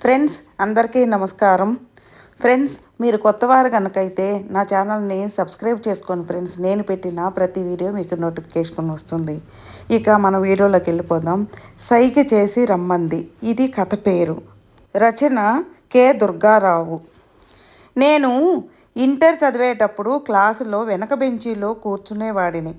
Friends అందరికీ నమస్కారం. Friends మీరు కొత్తవారు కనుకైతే నా ఛానల్ని సబ్స్క్రైబ్ చేసుకోండి ఫ్రెండ్స్. నేను పెట్టిన ప్రతి వీడియో మీకు నోటిఫికేషన్ వస్తుంది. ఇక మన వీడియోలోకి వెళ్ళిపోదాం. సైగ చేసి రమ్మంది. ఇది కథ పేరు. రచన కె. దుర్గారావు. నేను ఇంటర్ చదివేటప్పుడు క్లాసులో వెనక బెంచీలో కూర్చునేవాడిని.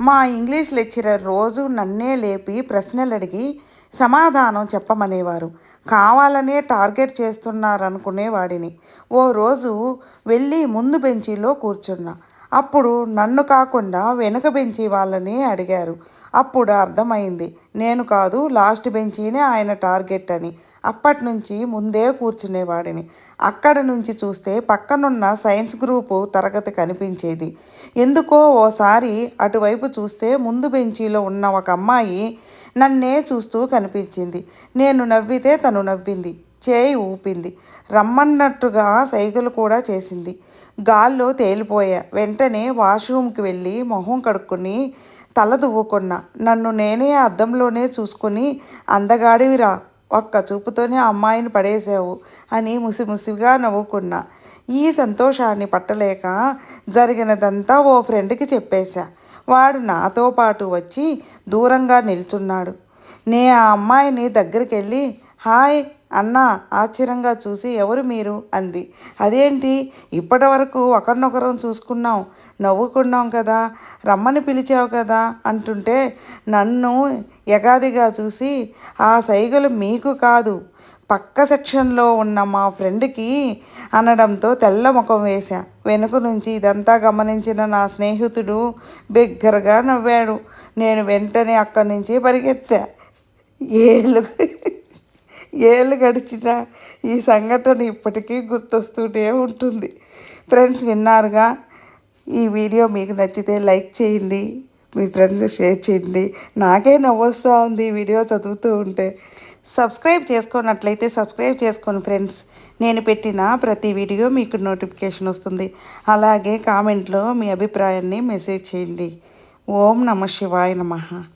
మా ఇంగ్లీష్ లెక్చరర్ రోజు నన్నే లేపి ప్రశ్నలు అడిగి సమాధానం చెప్పమనేవారు. కావాలనే టార్గెట్ చేస్తున్నారనుకునేవాడిని. ఓ రోజు వెళ్ళి ముందు బెంచీలో కూర్చున్నా. అప్పుడు నన్ను కాకుండా వెనుక బెంచీ వాళ్ళని అడిగారు. అప్పుడు అర్థమైంది. నేను కాదు లాస్ట్ బెంచీనే ఆయన టార్గెట్ అని. అప్పటి నుంచి ముందే కూర్చునేవాడిని. అక్కడ నుంచి చూస్తే పక్కనున్న సైన్స్ గ్రూపు తరగతి కనిపించేది. ఎందుకో ఓసారి అటువైపు చూస్తే ముందు బెంచీలో ఉన్న ఒక అమ్మాయి నన్నే చూస్తూ కనిపించింది. నేను నవ్వితే తను నవ్వింది. చేయి ఊపింది. రమ్మన్నట్టుగా సైగలు కూడా చేసింది. గాల్లో తేలిపోయా. వెంటనే వాష్రూమ్కి వెళ్ళి మొహం కడుక్కొని తల దువ్వుకున్నా. నన్ను నేనే అద్దంలోనే చూసుకుని అందగాడివిరా ఒక్క చూపుతోనే అమ్మాయిని పడేసావు అని ముసిముసిగా నవ్వుకున్నా. ఈ సంతోషాన్ని పట్టలేక జరిగినదంతా ఓ ఫ్రెండ్కి చెప్పేశా. వాడు నాతో పాటు వచ్చి దూరంగా నిల్చున్నాడు. నే ఆ అమ్మాయిని దగ్గరికి వెళ్ళి హాయ్ అన్న ఆశ్చర్యంగా చూసి ఎవరు మీరు? అంది. అదేంటి? ఇప్పటి వరకు ఒకరినొకరం చూసుకున్నాం. నవ్వుకున్నాం కదా. రమ్మని పిలిచావు కదా? అంటుంటే నన్ను ఎగాదిగా చూసి ఆ సైగలు మీకు కాదు. పక్క సెక్షన్లో ఉన్న మా ఫ్రెండ్కి అనడంతో తెల్ల ముఖం వేశా. వెనుక నుంచి ఇదంతా గమనించిన నా స్నేహితుడు బిగ్గరగా నవ్వాడు. నేను వెంటనే అక్కడి నుంచి పరిగెత్తా. ఏళ్ళు ఏళ్ళు గడిచిన ఈ సంఘటన ఇప్పటికీ గుర్తొస్తూనే ఉంటుంది. ఫ్రెండ్స్ విన్నారుగా? ఈ వీడియో మీకు నచ్చితే లైక్ చేయండి మీ ఫ్రెండ్స్ షేర్ చేయండి. నాకే నవ్వొస్తూ ఉంది ఈ వీడియో చదువుతూ ఉంటే. సబ్స్క్రైబ్ చేసుకున్నట్లయితే సబ్స్క్రైబ్ చేసుకోండి ఫ్రెండ్స్ నేను పెట్టిన ప్రతి వీడియో మీకు నోటిఫికేషన్ వస్తుంది. అలాగే కామెంట్లో మీ అభిప్రాయాన్ని మెసేజ్ చేయండి. ఓం నమ శివాయ నమః.